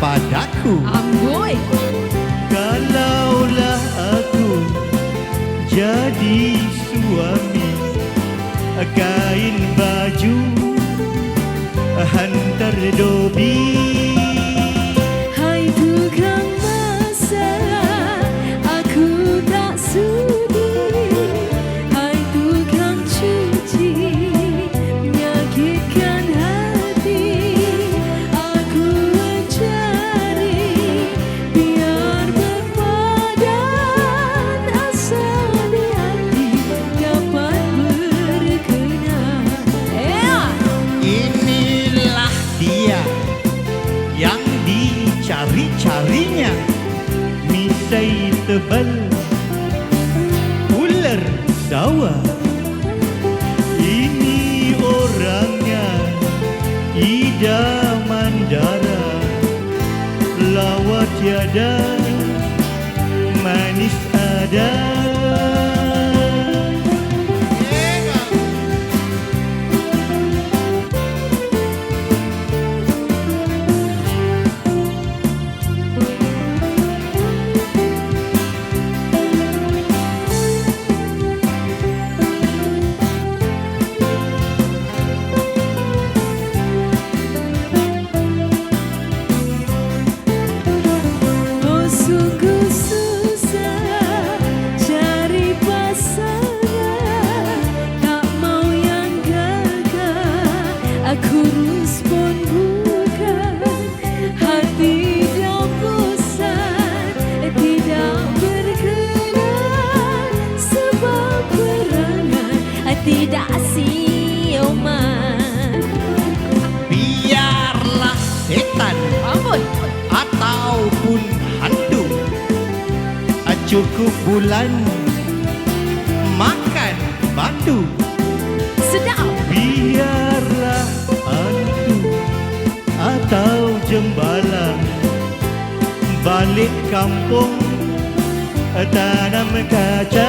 padaku Amboi. Kalaulah aku jadi suami Kain baju hantar dobi Misai tebal. Ular dawa. Ini orangnya Idaman darah Lawa tiada Manis ada Aku rus pun bukan Hati dah bosan Tidak berkenan Sebab perangan Tidak sioman Biarlah setan Ampun. ataupun hantu. Cukup bulan atau jembalan Balik kampung tanam kaca